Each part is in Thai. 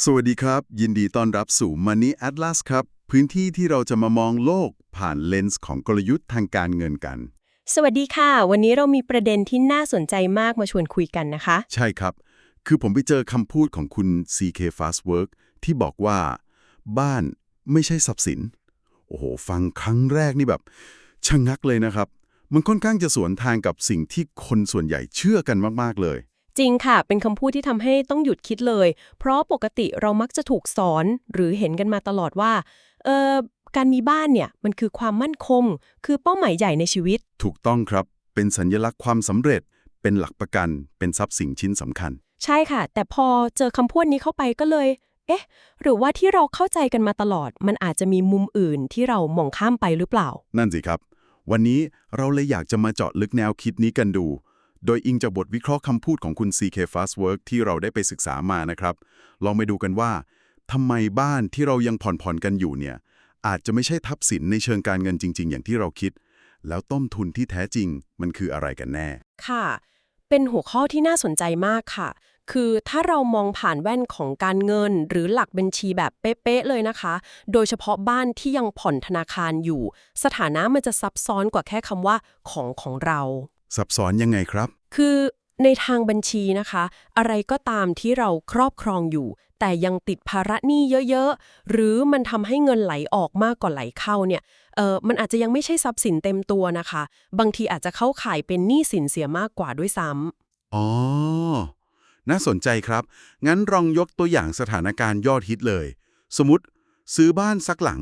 สวัสดีครับ ยินดีต้อนรับสู่ Money Atlas ครับ พื้นที่ที่เราจะมามองโลกผ่านเลนส์ของกลยุทธ์ทางการเงินกัน สวัสดีค่ะ วันนี้เรามีประเด็นที่น่าสนใจมากมาชวนคุยกันนะคะ ใช่ครับ คือผมไปเจอคำพูดของคุณ CK Fastwork ที่บอกว่า บ้านไม่ใช่ทรัพย์สิน โอ้โห ฟังครั้งแรกนี่แบบชะงงักเลยนะครับ มันค่อนข้างจะสวนทางกับสิ่งที่คนส่วนใหญ่เชื่อกันมากๆเลย จริงค่ะ เป็นคำพูดที่ทำให้ต้องหยุดคิดเลย เพราะปกติเรามักจะถูกสอนหรือเห็นกันมาตลอดว่า เออการมีบ้านเนี่ยมันคือความมั่นคง คือเป้าหมายใหญ่ในชีวิต ถูกต้องครับ เป็นสัญลักษณ์ความสำเร็จ เป็นหลักประกัน เป็นทรัพย์สินชิ้นสำคัญ ใช่ค่ะ แต่พอเจอคำพูดนี้เข้าไปก็เลย เอ๊ะ หรือว่าที่เราเข้าใจกันมาตลอด มันอาจจะมีมุมอื่นที่เรามองข้ามไปหรือเปล่า นั่นสิครับ วันนี้เราเลยอยากจะมาเจาะลึกแนวคิดนี้กันดู โดยอิงจากบทวิเคราะห์คำพูดของคุณ CK Fastwork ที่เราได้ไปศึกษามานะครับ ลองไปดูกันว่าทำไมบ้านที่เรายังผ่อนๆกันอยู่เนี่ย อาจจะไม่ใช่ทรัพย์สินในเชิงการเงินจริง ๆ อย่างที่เราคิด แล้วต้นทุนที่แท้จริงมันคืออะไรกันแน่ ค่ะ เป็นหัวข้อที่น่าสนใจมากค่ะ คือถ้าเรามองผ่านแว่นของการเงิน หรือหลักบัญชีแบบเป๊ะๆเลยนะคะ โดยเฉพาะบ้านที่ยังผ่อนธนาคารอยู่ สถานะมันจะซับซ้อนกว่าแค่คำว่าของของเรา ซับซ้อนยังไงครับ คือในทางบัญชีนะคะ อะไรก็ตามที่เราครอบครองอยู่ แต่ยังติดภาระหนี้เยอะๆ หรือมันทำให้เงินไหลออกมากกว่าไหลเข้าเนี่ยเออมันอาจจะยังไม่ใช่ทรัพย์สินเต็มตัวนะคะ บางทีอาจจะเข้าข่ายเป็นหนี้สินเสียมากกว่าด้วยซ้ำอ๋อ น่าสนใจครับ งั้นลองยกตัวอย่างสถานการณ์ยอดฮิตเลย สมมติซื้อบ้านสักหลัง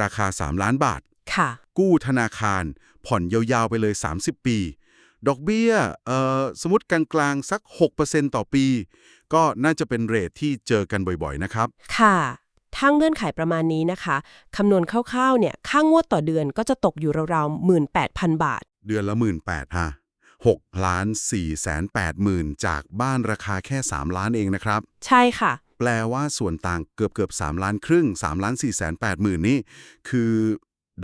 ราคา 3 ล้านบาท ค่ะ กู้ธนาคาร ผ่อนยาวๆไปเลย 30 ปี ดอกเบี้ยเอ่อสมมติกลางๆสัก 6%ต่อปี ก็น่าจะเป็นเรทที่เจอกันบ่อยๆนะครับ ค่ะถ้าเงื่อนไขประมาณนี้นะคะคำนวณคร่าวๆเนี่ยค่างวดต่อเดือนก็จะตกอยู่ราวๆ 18,000 บาท เดือนละ 18,000ฮะ6ล้าน4แสน8หมื่นจากบ้านราคาแค่ 3 ล้านเองนะครับ ใช่ค่ะ แปลว่าส่วนต่างเกือบเกือบ3ล้านครึ่ง3ล้าน4แสน8หมื่นนี่คือ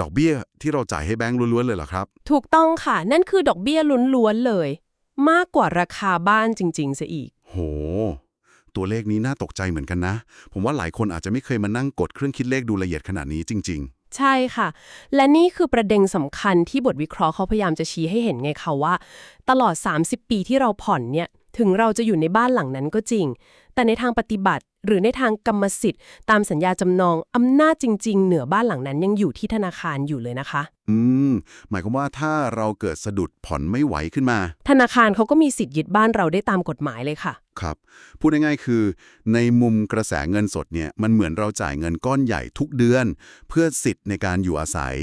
ดอกเบี้ยที่เราจ่ายให้แบงก์ล้วนๆเลยเหรอครับ ถูกต้องค่ะ นั่นคือดอกเบี้ยล้วนๆเลย มากกว่าราคาบ้านจริงๆซะอีก โห ตัวเลขนี้น่าตกใจเหมือนกันนะ ผมว่าหลายคนอาจจะไม่เคยมานั่งกดเครื่องคิดเลขดูละเอียดขนาดนี้จริงใช่ค่ะ และนี่คือประเด็นสำคัญที่บทวิเคราะห์เขาพยายามจะชี้ให้เห็นไงคะว่า ตลอด 30 ปีที่เราผ่อนเนี่ย ถึงเราจะอยู่ในบ้านหลังนั้นก็จริง แต่ในทางปฏิบัติ หรือในทางกรรมสิทธิ์ ตามสัญญาจำนองอำนาจจริง ๆ เหนือบ้านหลังนั้นยังอยู่ที่ธนาคารอยู่เลยนะคะๆอืม หมายความว่าถ้าเราเกิดสะดุดผ่อนไม่ไหวขึ้นมา ธนาคารเขาก็มีสิทธิ์ยึดบ้านเราได้ตามกฎหมายเลยค่ะ ครับ พูดง่ายๆคือ ในมุมกระแสเงินสดเนี่ยมันเหมือนเราจ่ายเงินก้อนใหญ่ทุกเดือน เพื่อสิทธิ์ในการอยู่อาศัย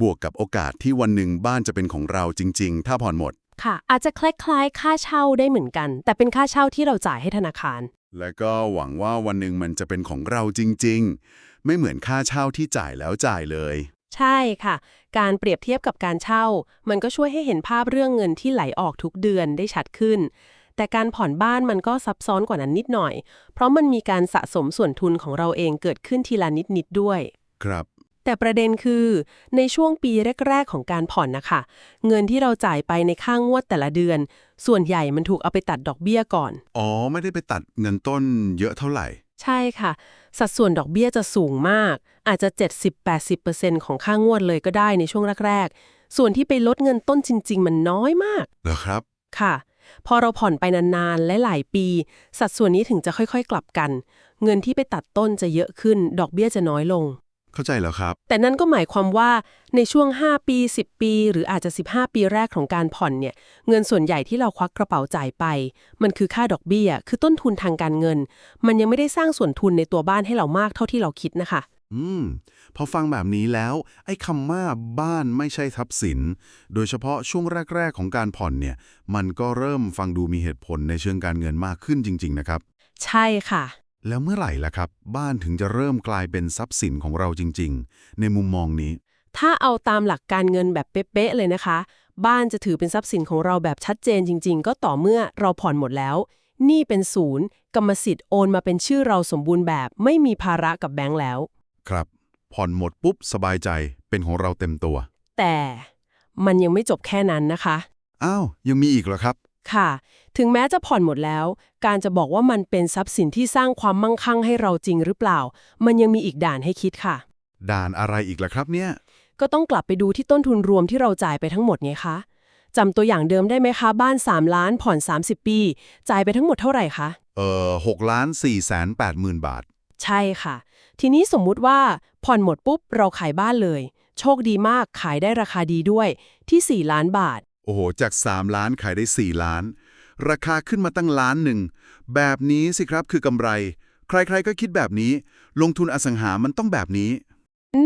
บวกกับโอกาสที่วันหนึ่งบ้านจะเป็นของเราจริง ๆ ถ้าผ่อนหมด ค่ะ อาจจะคล้ายๆ ค่าเช่าได้เหมือนกัน แต่เป็นค่าเช่าที่เราจ่ายให้ธนาคาร และก็หวังว่าวันหนึ่งมันจะเป็นของเราจริง ๆ ไม่เหมือนค่าเช่าที่จ่ายแล้วจ่ายเลย ใช่ค่ะ การเปรียบเทียบกับการเช่า มันก็ช่วยให้เห็นภาพเรื่องเงินที่ไหลออกทุกเดือนได้ชัดขึ้น แต่การผ่อนบ้านมันก็ซับซ้อนกว่านั้นนิดหน่อย เพราะมันมีการสะสมส่วนทุนของเราเองเกิดขึ้นทีละนิดๆด้วย ครับ แต่ประเด็นคือในช่วงปีแรก ๆ ของการผ่อนนะคะ เงินที่เราจ่ายไปในค่างวดแต่ละเดือน ส่วนใหญ่มันถูกเอาไปตัดดอกเบี้ยก่อน อ๋อ ไม่ได้ไปตัดเงินต้นเยอะเท่าไหร่ ใช่ค่ะ สัดส่วนดอกเบี้ยจะสูงมาก อาจจะ 70-80%ของค่างวดเลยก็ได้ในช่วงแรกๆ ส่วนที่ไปลดเงินต้นจริง ๆ มันน้อยมากเหรอครับค่ะพอเราผ่อนไปนานๆ และหลายปี สัดส่วนนี้ถึงจะค่อยๆ กลับกัน เงินที่ไปตัดต้นจะเยอะขึ้น ดอกเบี้ยจะน้อยลง เข้าใจแล้วครับ แต่นั่นก็หมายความว่าในช่วง 5 ปี 10 ปี หรืออาจจะ 15 ปีแรกของการผ่อนเนี่ย เงินส่วนใหญ่ที่เราควักกระเป๋าจ่ายไป มันคือค่าดอกเบี้ย คือต้นทุนทางการเงิน มันยังไม่ได้สร้างส่วนทุนในตัวบ้านให้เรามากเท่าที่เราคิดนะคะ อืม พอฟังแบบนี้แล้ว ไอ้คำว่าบ้านไม่ใช่ทรัพย์สิน โดยเฉพาะช่วงแรก ๆ ของการผ่อนเนี่ย มันก็เริ่มฟังดูมีเหตุผลในเชิงการเงินมากขึ้นจริง ๆ นะครับ ใช่ค่ะ แล้วเมื่อไหร่ล่ะครับ บ้านถึงจะเริ่มกลายเป็นทรัพย์สินของเราจริง ๆ ในมุมมองนี้ ถ้าเอาตามหลักการเงินแบบเป๊ะๆเลยนะคะ บ้านจะถือเป็นทรัพย์สินของเราแบบชัดเจนจริง ๆ ก็ต่อเมื่อเราผ่อนหมดแล้ว หนี่เป็นศูนย์กรรมสิทธิ์โอนมาเป็นชื่อเราสมบูรณ์แบบ ไม่มีภาระกับแบงก์แล้ว ครับ ผ่อนหมดปุ๊บสบายใจเป็นของเราเต็มตัว แต่มันยังไม่จบแค่นั้นนะคะ อ้าว ยังมีอีกเหรอครับ ค่ะ ถึงแม้จะผ่อนหมดแล้ว การจะบอกว่ามันเป็นทรัพย์สินที่สร้างความมั่งคั่งให้เราจริงหรือเปล่า มันยังมีอีกด่านให้คิดค่ะ ด่านอะไรอีกล่ะครับเนี่ย ก็ต้องกลับไปดูที่ต้นทุนรวมที่เราจ่ายไปทั้งหมดไงคะจำตัวอย่างเดิมได้ไหมคะ บ้าน 3 ล้านผ่อน 30 ปี จ่ายไปทั้งหมดเท่าไหร่คะเอ่อหกล้านสี่แสนแปดหมื่นบาท ใช่ค่ะ ทีนี้สมมุติว่าผ่อนหมดปุ๊บเราขายบ้านเลย โชคดีมากขายได้ราคาดีด้วยที่ 4 ล้านบาท โอ้โห จาก 3 ล้านขายได้ 4 ล้าน ราคาขึ้นมาตั้งล้านหนึ่ง แบบนี้สิครับคือกำไร ใครๆก็คิดแบบนี้ ลงทุนอสังหามันต้องแบบนี้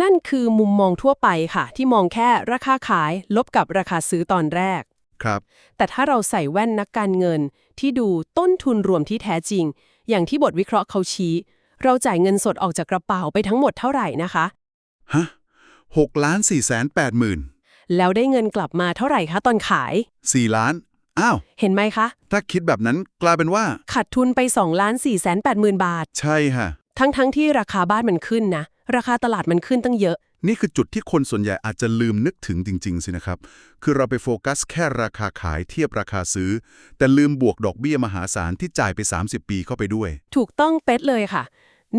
นั่นคือมุมมองทั่วไปค่ะ ที่มองแค่ราคาขายลบกับราคาซื้อตอนแรก ครับ แต่ถ้าเราใส่แว่นนักการเงิน ที่ดูต้นทุนรวมที่แท้จริง อย่างที่บทวิเคราะห์เขาชี้ เราจ่ายเงินสดออกจากกระเป๋าไปทั้งหมดเท่าไหร่นะคะ ฮะ6ล้าน4แสน8หมื่น แล้วได้เงินกลับมาเท่าไหร่คะตอนขาย 4 ล้าน อ้าว เห็นไหมคะ ถ้าคิดแบบนั้นกลายเป็นว่า ขาดทุนไป2ล้าน4แสน8หมื่นบาท ใช่ฮะ ทั้งๆทที่ราคาบ้านมันขึ้นนะ ราคาตลาดมันขึ้นตั้งเยอะ นี่คือจุดที่คนส่วนใหญ่อาจจะลืมนึกถึงจริง ๆ สินะครับ คือเราไปโฟกัสแค่ราคาขายเทียบราคาซื้อ แต่ลืมบวกดอกเบี้ยมหาศาลที่จ่ายไป 30 ปีเข้าไปด้วย ถูกต้องเป๊ะเลยค่ะ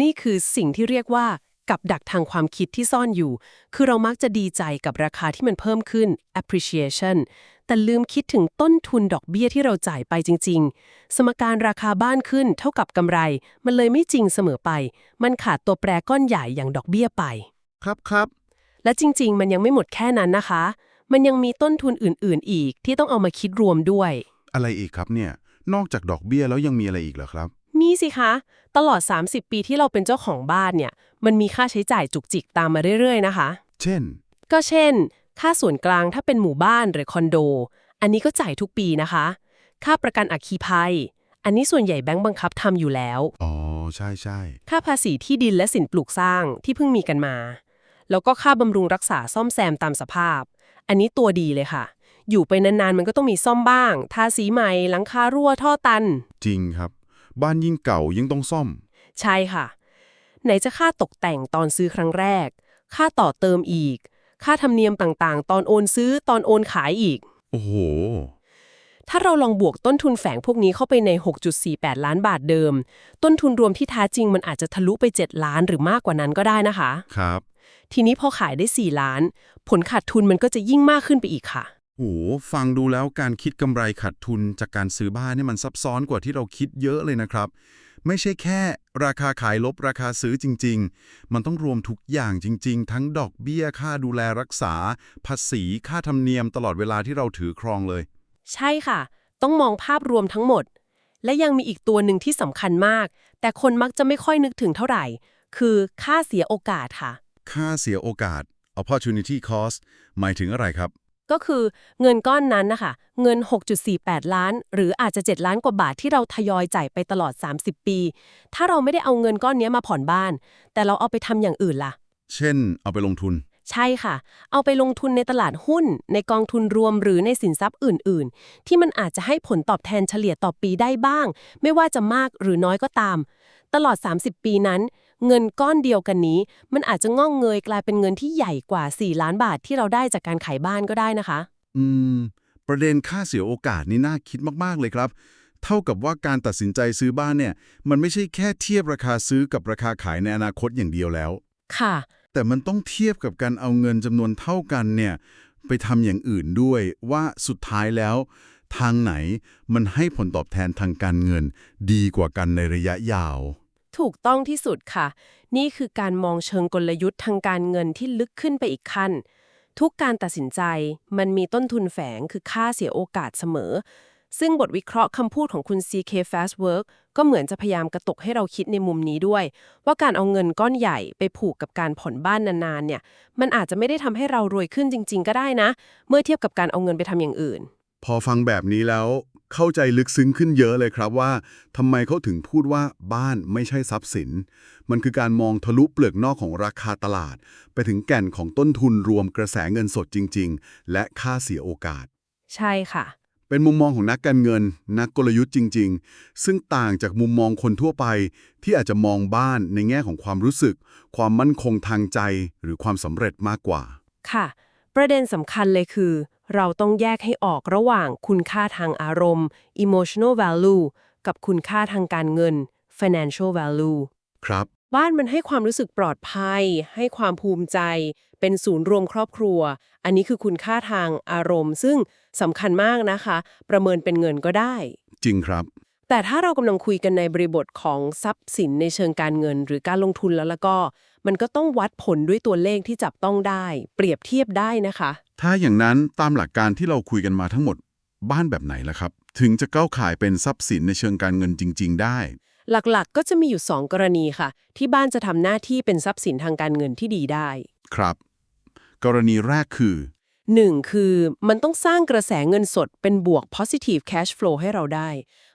นี่คือสิ่งที่เรียกว่า กับดักทางความคิดที่ซ่อนอยู่ คือเรามักจะดีใจกับราคาที่มันเพิ่มขึ้น appreciation แต่ลืมคิดถึงต้นทุนดอกเบี้ยที่เราจ่ายไปจริง ๆ สมการราคาบ้านขึ้นเท่ากับกำไร มันเลยไม่จริงเสมอไป มันขาดตัวแปรก้อนใหญ่อย่างดอกเบี้ยไป ครับครับ และจริง ๆ มันยังไม่หมดแค่นั้นนะคะ มันยังมีต้นทุนอื่น ๆ อีกที่ต้องเอามาคิดรวมด้วย อะไรอีกครับเนี่ย นอกจากดอกเบี้ยแล้วยังมีอะไรอีกเหรอครับ มีสิคะ ตลอด 30 ปีที่เราเป็นเจ้าของบ้านเนี่ย มันมีค่าใช้จ่ายจุกจิกตามมาเรื่อยๆนะคะ เช่น ก็เช่น ค่าส่วนกลางถ้าเป็นหมู่บ้านหรือคอนโด อันนี้ก็จ่ายทุกปีนะคะ ค่าประกันอัคคีภัย อันนี้ส่วนใหญ่แบงก์บังคับทำอยู่แล้ว อ๋อ ใช่ใช่ค่าภาษีที่ดินและสินปลูกสร้างที่เพิ่งมีกันมา แล้วก็ค่าบำรุงรักษาซ่อมแซมตามสภาพ อันนี้ตัวดีเลยค่ะ อยู่ไปนานๆมันก็ต้องมีซ่อมบ้าง ทาสีใหม่หลังคารั่วท่อตัน จริงครับ บ้านยิ่งเก่ายิ่งต้องซ่อม ใช่ค่ะ ไหนจะค่าตกแต่งตอนซื้อครั้งแรก ค่าต่อเติมอีก ค่าธรรมเนียมต่างๆ ตอนโอนซื้อตอนโอนขายอีก โอ้โห ถ้าเราลองบวกต้นทุนแฝงพวกนี้เข้าไปใน 6.48 ล้านบาทเดิม ต้นทุนรวมที่แท้จริงมันอาจจะทะลุไป 7 ล้านหรือมากกว่านั้นก็ได้นะคะ ครับ ทีนี้พอขายได้ 4 ล้าน ผลขาดทุนมันก็จะยิ่งมากขึ้นไปอีกค่ะโอ้ โหฟังดูแล้วการคิดกำไรขาดทุนจากการซื้อบ้านนี่มันซับซ้อนกว่าที่เราคิดเยอะเลยนะครับ ไม่ใช่แค่ราคาขายลบราคาซื้อจริง ๆ มันต้องรวมทุกอย่างจริง ๆ ทั้งดอกเบี้ยค่าดูแลรักษา ภาษีค่าธรรมเนียมตลอดเวลาที่เราถือครองเลย ใช่ค่ะ ต้องมองภาพรวมทั้งหมด และยังมีอีกตัวหนึ่งที่สำคัญมาก แต่คนมักจะไม่ค่อยนึกถึงเท่าไหร่ คือค่าเสียโอกาสค่ะ ค่าเสียโอกาส opportunity cost หมายถึงอะไรครับ ก็คือเงินก้อนนั้นนะคะเงิน 6.48 ล้าน หรืออาจจะ 7 ล้านกว่าบาทที่เราทยอยจ่ายไปตลอด 30 ปี ถ้าเราไม่ได้เอาเงินก้อนนี้มาผ่อนบ้าน แต่เราเอาไปทำอย่างอื่นล่ะ เช่น เอาไปลงทุน ใช่ค่ะ เอาไปลงทุนในตลาดหุ้น ในกองทุนรวมหรือในสินทรัพย์อื่น ๆ ที่มันอาจจะให้ผลตอบแทนเฉลี่ยต่อปีได้บ้าง ไม่ว่าจะมากหรือน้อยก็ตาม ตลอด 30 ปีนั้น เงินก้อนเดียวกันนี้ มันอาจจะงอกเงยกลายเป็นเงินที่ใหญ่กว่า 4 ล้านบาทที่เราได้จากการขายบ้านก็ได้นะคะ อืม ประเด็นค่าเสียโอกาสนี่น่าคิดมาก ๆ เลยครับ เท่ากับว่าการตัดสินใจซื้อบ้านเนี่ย มันไม่ใช่แค่เทียบราคาซื้อกับราคาขายในอนาคตอย่างเดียวแล้ว ค่ะ แต่มันต้องเทียบกับการเอาเงินจำนวนเท่ากันเนี่ย ไปทำอย่างอื่นด้วยว่าสุดท้ายแล้ว ทางไหนมันให้ผลตอบแทนทางการเงิน ดีกว่ากันในระยะยาว ถูกต้องที่สุดค่ะ นี่คือการมองเชิงกลยุทธ์ทางการเงินที่ลึกขึ้นไปอีกขั้น ทุกการตัดสินใจมันมีต้นทุนแฝงคือค่าเสียโอกาสเสมอ ซึ่งบทวิเคราะห์คำพูดของคุณ CK Fastwork ก็เหมือนจะพยายามกระตุกให้เราคิดในมุมนี้ด้วย ว่าการเอาเงินก้อนใหญ่ไปผูกกับการผ่อนบ้านนานๆเนี่ยมันอาจจะไม่ได้ทำให้เรารวยขึ้นจริง ๆ ก็ได้นะ เมื่อเทียบกับการเอาเงินไปทำอย่างอื่น พอฟังแบบนี้แล้ว เข้าใจลึกซึ้งขึ้นเยอะเลยครับว่าทำไมเขาถึงพูดว่าบ้านไม่ใช่ทรัพย์สิน มันคือการมองทะลุเปลือกนอกของราคาตลาด ไปถึงแก่นของต้นทุนรวมกระแสเงินสดจริง ๆ และค่าเสียโอกาส ใช่ค่ะ เป็นมุมมองของนักการเงิน นักกลยุทธ์จริง ๆ ซึ่งต่างจากมุมมองคนทั่วไป ที่อาจจะมองบ้านในแง่ของความรู้สึก ความมั่นคงทางใจ หรือความสำเร็จมากกว่า ค่ะ ประเด็นสำคัญเลยคือ เราต้องแยกให้ออกระหว่างคุณค่าทางอารมณ์ emotional value กับคุณค่าทางการเงิน financial value ครับ บ้านมันให้ความรู้สึกปลอดภัย ให้ความภูมิใจ เป็นศูนย์รวมครอบครัว อันนี้คือคุณค่าทางอารมณ์ ซึ่งสำคัญมากนะคะ ประเมินเป็นเงินก็ได้ จริงครับ แต่ถ้าเรากำลังคุยกันในบริบทของทรัพย์สินในเชิงการเงิน หรือการลงทุนแล้วแล้วก็ มันก็ต้องวัดผลด้วยตัวเลขที่จับต้องได้ เปรียบเทียบได้นะคะ ถ้าอย่างนั้นตามหลักการที่เราคุยกันมาทั้งหมด บ้านแบบไหนล่ะครับ ถึงจะเข้าข่ายเป็นทรัพย์สินในเชิงการเงินจริง ๆ ได้ หลักๆ ก็จะมีอยู่ 2 กรณีค่ะ ที่บ้านจะทำหน้าที่เป็นทรัพย์สินทางการเงินที่ดีได้ ครับ กรณีแรกคือ 1. คือมันต้องสร้างกระแสเงินสดเป็นบวก positive cash flow ให้เราได้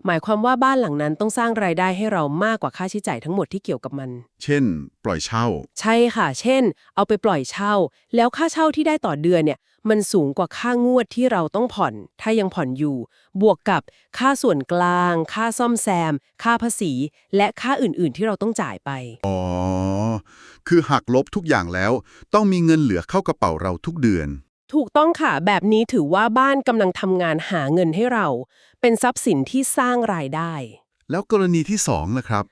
หมายความว่าบ้านหลังนั้นต้องสร้างรายได้ให้เรามากกว่าค่าใช้จ่ายทั้งหมดที่เกี่ยวกับมัน เช่น ปล่อยเช่า ใช่ค่ะ เช่น เอาไปปล่อยเช่า แล้วค่าเช่าที่ได้ต่อเดือนเนี่ย มันสูงกว่าค่างวดที่เราต้องผ่อน ถ้ายังผ่อนอยู่ บวกกับค่าส่วนกลาง ค่าซ่อมแซม ค่าภาษี และค่าอื่นๆ ที่เราต้องจ่ายไป อ๋อ คือหักลบทุกอย่างแล้ว ต้องมีเงินเหลือเข้ากระเป๋าเราทุกเดือน ถูกต้องค่ะ แบบนี้ถือว่าบ้านกำลังทำงานหาเงินให้เรา เป็นทรัพย์สินที่สร้างรายได้ แล้วกรณีที่สองล่ะครับ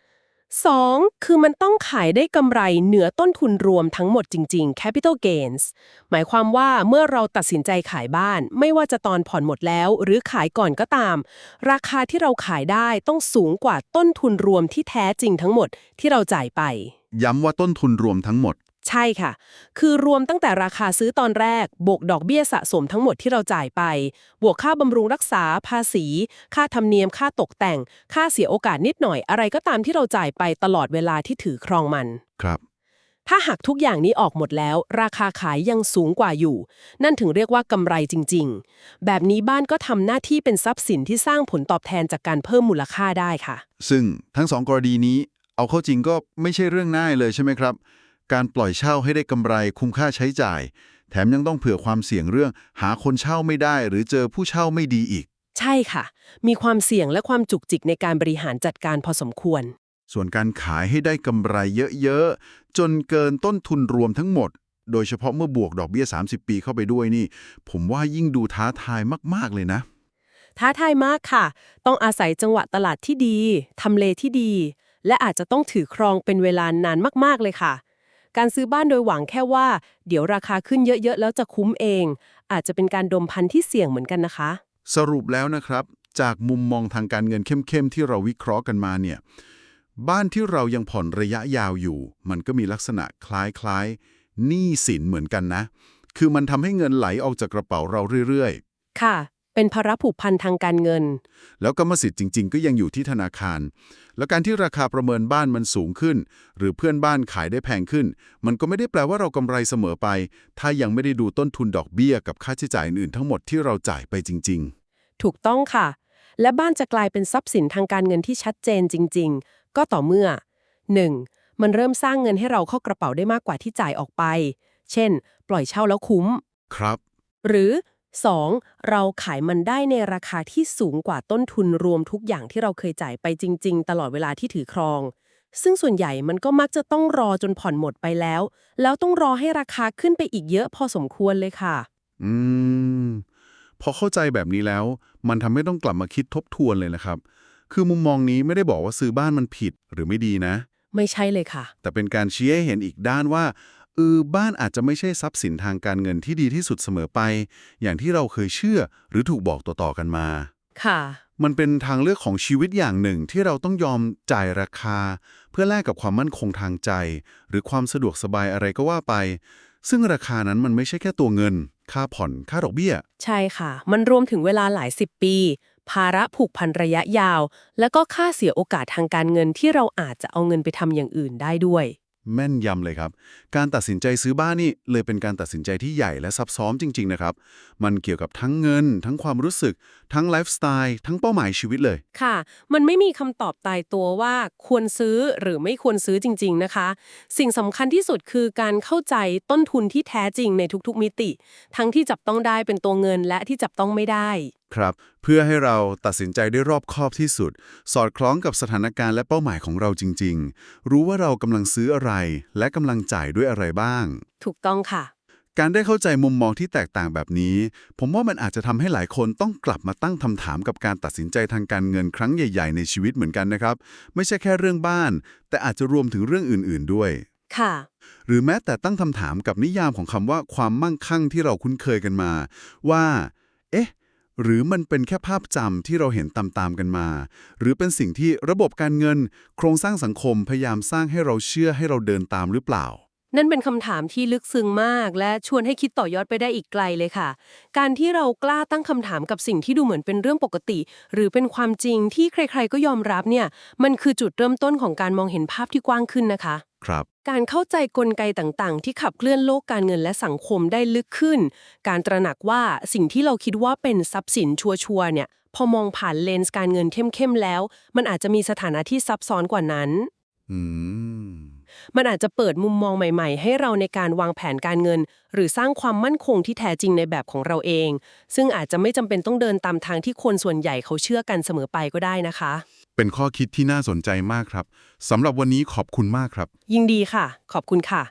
2. คือมันต้องขายได้กำไรเหนือต้นทุนรวมทั้งหมดจริง ๆ capital gains หมายความว่าเมื่อเราตัดสินใจขายบ้าน ไม่ว่าจะตอนผ่อนหมดแล้ว หรือขายก่อนก็ตาม ราคาที่เราขายได้ต้องสูงกว่าต้นทุนรวมที่แท้จริงทั้งหมดที่เราจ่ายไป ย้ำว่าต้นทุนรวมทั้งหมด ใช่ค่ะ คือรวมตั้งแต่ราคาซื้อตอนแรก บวกดอกเบี้ยสะสมทั้งหมดที่เราจ่ายไป บวกค่าบำรุงรักษา ภาษี ค่าธรรมเนียม ค่าตกแต่ง ค่าเสียโอกาสนิดหน่อย อะไรก็ตามที่เราจ่ายไปตลอดเวลาที่ถือครองมัน ครับ ถ้าหักทุกอย่างนี้ออกหมดแล้ว ราคาขายยังสูงกว่าอยู่ นั่นถึงเรียกว่ากำไรจริง ๆ แบบนี้บ้านก็ทำหน้าที่เป็นทรัพย์สินที่สร้างผลตอบแทนจากการเพิ่มมูลค่าได้ค่ะ ซึ่งทั้งสองกรณีนี้ เอาเข้าจริงก็ไม่ใช่เรื่องง่ายเลยใช่ไหมครับ การปล่อยเช่าให้ได้กำไรคุ้มค่าใช้จ่าย แถมยังต้องเผื่อความเสี่ยงเรื่อง หาคนเช่าไม่ได้ หรือเจอผู้เช่าไม่ดีอีก ใช่ค่ะ มีความเสี่ยงและความจุกจิกในการบริหารจัดการพอสมควร ส่วนการขายให้ได้กำไรเยอะๆ จนเกินต้นทุนรวมทั้งหมด โดยเฉพาะเมื่อบวกดอกเบี้ย 30 ปีเข้าไปด้วยนี่ ผมว่ายิ่งดูท้าทายมากๆเลยนะท้าทายมากค่ะ ต้องอาศัยจังหวะตลาดที่ดี ทำเลที่ดี และอาจจะต้องถือครองเป็นเวลานานมาก ๆ เลยค่ะ การซื้อบ้านโดยหวังแค่ว่า เดี๋ยวราคาขึ้นเยอะๆ แล้วจะคุ้มเอง อาจจะเป็นการดมพันที่เสี่ยงเหมือนกันนะคะ สรุปแล้วนะครับ จากมุมมองทางการเงินเข้มๆที่เราวิเคราะห์กันมาเนี่ยบ้านที่เรายังผ่อนระยะยาวอยู่ มันก็มีลักษณะคล้ายๆหนี้สินเหมือนกันนะ คือมันทำให้เงินไหลออกจากกระเป๋าเราเรื่อยค่ะ เป็นภาระผูกพันทางการเงินๆแล้วกรรมสิทธิ์จริง ๆ ก็ยังอยู่ที่ธนาคาร แล้วการที่ราคาประเมินบ้านมันสูงขึ้น หรือเพื่อนบ้านขายได้แพงขึ้น มันก็ไม่ได้แปลว่าเรากำไรเสมอไป ถ้ายังไม่ได้ดูต้นทุนดอกเบี้ยกับค่าใช้จ่ายอื่นๆทั้งหมดที่เราจ่ายไปจริง ๆ ถูกต้องค่ะ และบ้านจะกลายเป็นทรัพย์สินทางการเงินที่ชัดเจนจริง ๆ ก็ต่อเมื่อ 1. มันเริ่มสร้างเงินให้เราเข้ากระเป๋าได้มากกว่าที่จ่ายออกไป เช่น ปล่อยเช่าแล้วคุ้ม ครับ หรือ 2. เราขายมันได้ในราคาที่สูงกว่าต้นทุนรวมทุกอย่างที่เราเคยจ่ายไปจริง ๆ ตลอดเวลาที่ถือครอง ซึ่งส่วนใหญ่มันก็มักจะต้องรอจนผ่อนหมดไปแล้ว แล้วต้องรอให้ราคาขึ้นไปอีกเยอะพอสมควรเลยค่ะ อืม พอเข้าใจแบบนี้แล้ว มันทำให้ต้องกลับมาคิดทบทวนเลยนะครับ คือมุมมองนี้ไม่ได้บอกว่าซื้อบ้านมันผิดหรือไม่ดีนะ ไม่ใช่เลยค่ะ แต่เป็นการชี้ให้เห็นอีกด้านว่า เออบ้านอาจจะไม่ใช่ทรัพย์สินทางการเงินที่ดีที่สุดเสมอไป อย่างที่เราเคยเชื่อหรือถูกบอกต่อๆกันมา ค่ะ มันเป็นทางเลือกของชีวิตอย่างหนึ่งที่เราต้องยอมจ่ายราคา เพื่อแลกกับความมั่นคงทางใจ หรือความสะดวกสบายอะไรก็ว่าไป ซึ่งราคานั้นมันไม่ใช่แค่ตัวเงิน ค่าผ่อนค่าดอกเบี้ย ใช่ค่ะ มันรวมถึงเวลาหลายสิบปี ภาระผูกพันระยะยาว แล้วก็ค่าเสียโอกาสทางการเงินที่เราอาจจะเอาเงินไปทำอย่างอื่นได้ด้วย แม่นยำเลยครับ การตัดสินใจซื้อบ้านนี่เลยเป็นการตัดสินใจที่ใหญ่และซับซ้อนจริง ๆ นะครับ มันเกี่ยวกับทั้งเงิน ทั้งความรู้สึก ทั้งไลฟ์สไตล์ทั้งเป้าหมายชีวิตเลย ค่ะ มันไม่มีคำตอบตายตัวว่าควรซื้อหรือไม่ควรซื้อจริง ๆ นะคะ สิ่งสำคัญที่สุดคือการเข้าใจต้นทุนที่แท้จริงในทุกๆ มิติ ทั้งที่จับต้องได้เป็นตัวเงินและที่จับต้องไม่ได้ ครับ เพื่อให้เราตัดสินใจได้รอบคอบที่สุด สอดคล้องกับสถานการณ์และเป้าหมายของเราจริง ๆ รู้ว่าเรากำลังซื้ออะไร และกำลังจ่ายด้วยอะไรบ้าง ถูกต้องค่ะ การได้เข้าใจมุมมองที่แตกต่างแบบนี้ ผมว่ามันอาจจะทำให้หลายคนต้องกลับมาตั้งคำถามกับการตัดสินใจทางการเงินครั้งใหญ่ ๆ ในชีวิตเหมือนกันนะครับ ไม่ใช่แค่เรื่องบ้าน แต่อาจจะรวมถึงเรื่องอื่น ๆ ด้วยค่ะหรือแม้แต่ตั้งคำถามกับนิยามของคำว่าความมั่งคั่งที่เราคุ้นเคยกันมา ว่า เอ๊ะ หรือมันเป็นแค่ภาพจำที่เราเห็นตามๆกันมา หรือเป็นสิ่งที่ระบบการเงิน โครงสร้างสังคมพยายามสร้างให้เราเชื่อให้เราเดินตามหรือเปล่า นั่นเป็นคำถามที่ลึกซึ้งมาก และชวนให้คิดต่อยอดไปได้อีกไกลเลยค่ะ การที่เรากล้าตั้งคำถามกับสิ่งที่ดูเหมือนเป็นเรื่องปกติ หรือเป็นความจริงที่ใครๆ ก็ยอมรับเนี่ย มันคือจุดเริ่มต้นของการมองเห็นภาพที่กว้างขึ้นนะคะ ครับ การเข้าใจกลไกต่างๆ ที่ขับเคลื่อนโลกการเงินและสังคมได้ลึกขึ้น การตระหนักว่าสิ่งที่เราคิดว่าเป็นทรัพย์สินชัวร์ๆเนี่ย พอมองผ่านเลนส์การเงินเข้มๆแล้ว มันอาจจะมีสถานะที่ซับซ้อนกว่านั้น อืม มันอาจจะเปิดมุมมองใหม่ๆ ให้เราในการวางแผนการเงิน หรือสร้างความมั่นคงที่แท้จริงในแบบของเราเอง ซึ่งอาจจะไม่จำเป็นต้องเดินตามทางที่คนส่วนใหญ่เขาเชื่อกันเสมอไปก็ได้นะคะ เป็นข้อคิดที่น่าสนใจมากครับสำหรับวันนี้ขอบคุณมากครับ ยินดีค่ะ ขอบคุณค่ะ